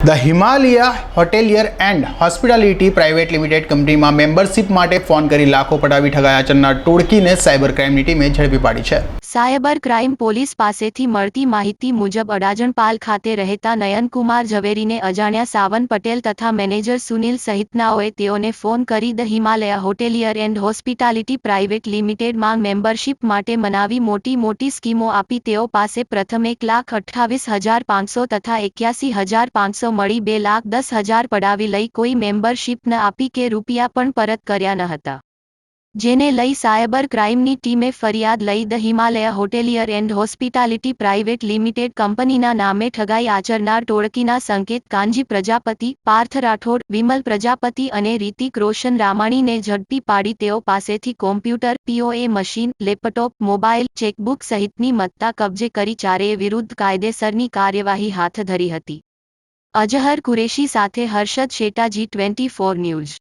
The Himalaya hotelier and hospitality private limited કંપનીમાં membership માટે phone કરી લાખો પડાવી ઠગાયા ચરનાર ટોળકીને સાયબર ક્રાઇમની ટીમે ઝડપી પાડી છે. સાયબર ક્રાઇમ પોલીસ પાસેથી મળતી માહિતી મુજબ અડાજણપાલ ખાતે રહેતા નયનકુમાર ઝવેરીને અજાણ્યા સાવન પટેલ તથા મેનેજર સુનિલ સહિતનાઓએ તેઓને ફોન કરી the Himalaya hotelier and hospitality private લિમિટેડમાં membership માટે મનાવી મોટી મોટી સ્કીમો આપી તેઓ પાસે પ્રથમ એક લાખ અઠ્ઠાવીસ હજાર પાંચસો તથા એક્યાસી હજાર પાંચસો મળી બે લાખ દસ હજાર પડાવી લઈ કોઈ મેમ્બરશીપ ન આપી કે રૂપિયા પણ પરત કર્યા ન હતા. જેને લઈ સાયબર ક્રાઇમની ટીમે ફરિયાદ લઈ the Himalaya hotelier and hospitality private limited કંપનીના નામે ઠગાઈ આચરનાર ટોળકીના સંકેત કાંજી પ્રજાપતિ, પાર્થ રાઠોડ, વિમલ પ્રજાપતિ અને રીતિક રોશન રામાણીને ઝડપી પાડી તેઓ પાસેથી કોમ્પ્યુટર, પીઓએ મશીન, લેપટોપ મોબાઈલ ચેકબુક સહિતની મત્તા કબજે કરી ચારેય વિરુદ્ધ કાયદેસરની કાર્યવાહી હાથ ધરી હતી. અજહર કુરેશી સાથે Harshad Shetaji twenty four news.